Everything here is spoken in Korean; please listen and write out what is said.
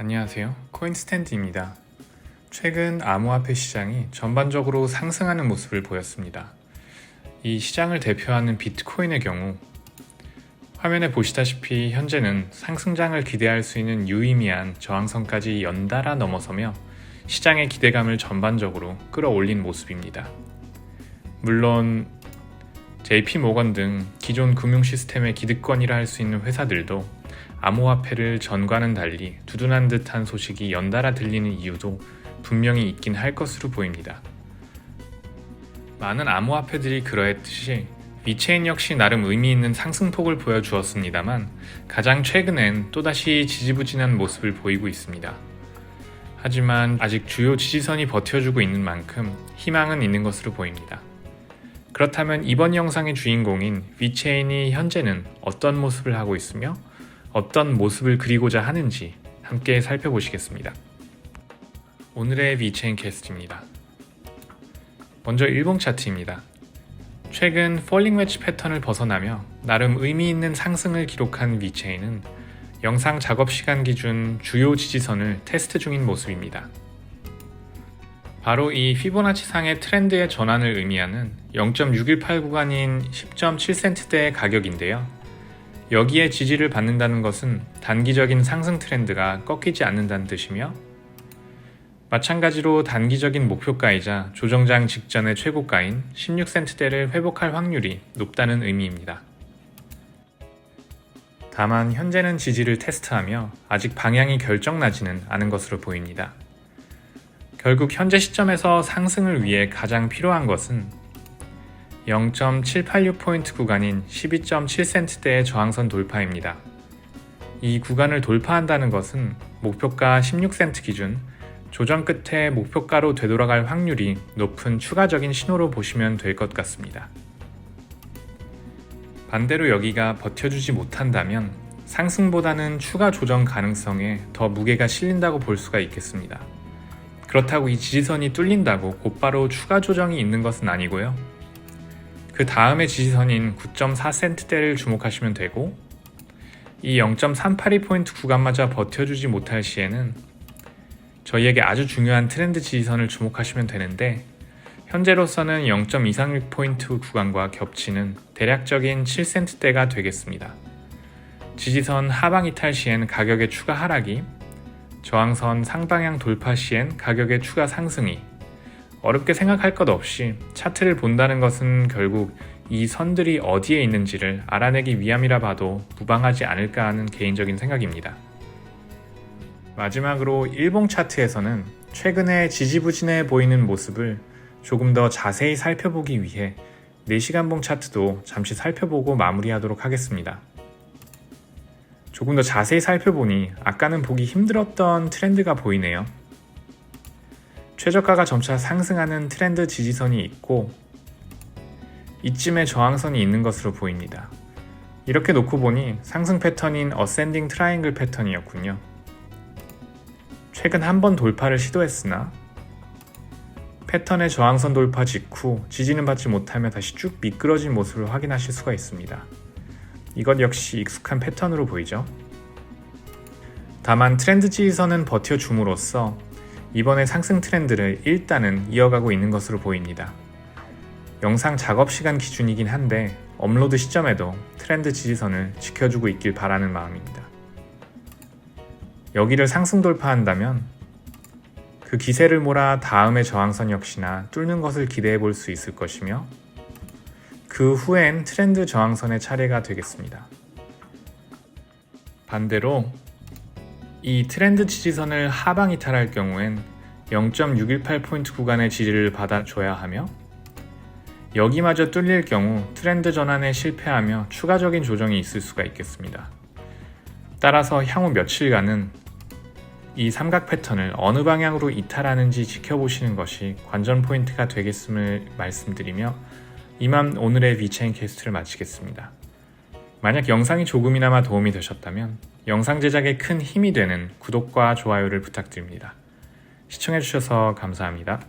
안녕하세요. 코인스탠드입니다. 최근 암호화폐 시장이 전반적으로 상승하는 모습을 보였습니다. 이 시장을 대표하는 비트코인의 경우 화면에 보시다시피 현재는 상승장을 기대할 수 있는 유의미한 저항선까지 연달아 넘어서며 시장의 기대감을 전반적으로 끌어올린 모습입니다. 물론 JP 모건 등 기존 금융 시스템의 기득권이라 할 수 있는 회사들도 암호화폐를 전과는 달리 두둔한 듯한 소식이 연달아 들리는 이유도 분명히 있긴 할 것으로 보입니다. 많은 암호화폐들이 그러했듯이 위체인 역시 나름 의미 있는 상승폭을 보여주었습니다만 가장 최근엔 또다시 지지부진한 모습을 보이고 있습니다. 하지만 아직 주요 지지선이 버텨주고 있는 만큼 희망은 있는 것으로 보입니다. 그렇다면 이번 영상의 주인공인 위체인이 현재는 어떤 모습을 하고 있으며 어떤 모습을 그리고자 하는지 함께 살펴보시겠습니다. 오늘의 위체인 캐스트입니다. 먼저 일봉 차트입니다. 최근 폴링 웨지 패턴을 벗어나며 나름 의미 있는 상승을 기록한 위체인은 영상 작업 시간 기준 주요 지지선을 테스트 중인 모습입니다. 바로 이 피보나치 상의 트렌드의 전환을 의미하는 0.618 구간인 10.7센트대의 가격인데요. 여기에 지지를 받는다는 것은 단기적인 상승 트렌드가 꺾이지 않는다는 뜻이며 마찬가지로 단기적인 목표가이자 조정장 직전의 최고가인 16센트대를 회복할 확률이 높다는 의미입니다. 다만 현재는 지지를 테스트하며 아직 방향이 결정나지는 않은 것으로 보입니다. 결국 현재 시점에서 상승을 위해 가장 필요한 것은 0.786포인트 구간인 12.7센트대의 저항선 돌파입니다. 이 구간을 돌파한다는 것은 목표가 16센트 기준 조정 끝에 목표가로 되돌아갈 확률이 높은 추가적인 신호로 보시면 될 것 같습니다. 반대로 여기가 버텨주지 못한다면 상승보다는 추가 조정 가능성에 더 무게가 실린다고 볼 수가 있겠습니다. 그렇다고 이 지지선이 뚫린다고 곧바로 추가 조정이 있는 것은 아니고요. 그 다음의 지지선인 9.4센트대를 주목하시면 되고 이 0.382포인트 구간마저 버텨주지 못할 시에는 저희에게 아주 중요한 트렌드 지지선을 주목하시면 되는데 현재로서는 0.236포인트 구간과 겹치는 대략적인 7센트대가 되겠습니다. 지지선 하방 이탈 시엔 가격의 추가 하락이 저항선 상방향 돌파 시엔 가격의 추가 상승이 어렵게 생각할 것 없이 차트를 본다는 것은 결국 이 선들이 어디에 있는지를 알아내기 위함이라 봐도 무방하지 않을까 하는 개인적인 생각입니다. 마지막으로 일봉 차트에서는 최근에 지지부진해 보이는 모습을 조금 더 자세히 살펴보기 위해 4시간봉 차트도 잠시 살펴보고 마무리하도록 하겠습니다. 조금 더 자세히 살펴보니 아까는 보기 힘들었던 트렌드가 보이네요. 최저가가 점차 상승하는 트렌드 지지선이 있고 이쯤에 저항선이 있는 것으로 보입니다. 이렇게 놓고 보니 상승 패턴인 어센딩 트라이앵글 패턴이었군요. 최근 한 번 돌파를 시도했으나 패턴의 저항선 돌파 직후 지지는 받지 못하며 다시 쭉 미끄러진 모습을 확인하실 수가 있습니다. 이것 역시 익숙한 패턴으로 보이죠? 다만 트렌드 지지선은 버텨줌으로써 이번에 상승 트렌드를 일단은 이어가고 있는 것으로 보입니다. 영상 작업 시간 기준이긴 한데 업로드 시점에도 트렌드 지지선을 지켜주고 있길 바라는 마음입니다. 여기를 상승 돌파한다면 그 기세를 몰아 다음의 저항선 역시나 뚫는 것을 기대해 볼 수 있을 것이며 그 후엔 트렌드 저항선의 차례가 되겠습니다. 반대로 이 트렌드 지지선을 하방 이탈할 경우엔 0.618포인트 구간의 지지를 받아줘야 하며 여기마저 뚫릴 경우 트렌드 전환에 실패하며 추가적인 조정이 있을 수가 있겠습니다. 따라서 향후 며칠간은 이 삼각 패턴을 어느 방향으로 이탈하는지 지켜보시는 것이 관전 포인트가 되겠음을 말씀드리며 이만 오늘의 위체인 캐스트를 마치겠습니다. 만약 영상이 조금이나마 도움이 되셨다면 영상 제작에 큰 힘이 되는 구독과 좋아요를 부탁드립니다. 시청해주셔서 감사합니다.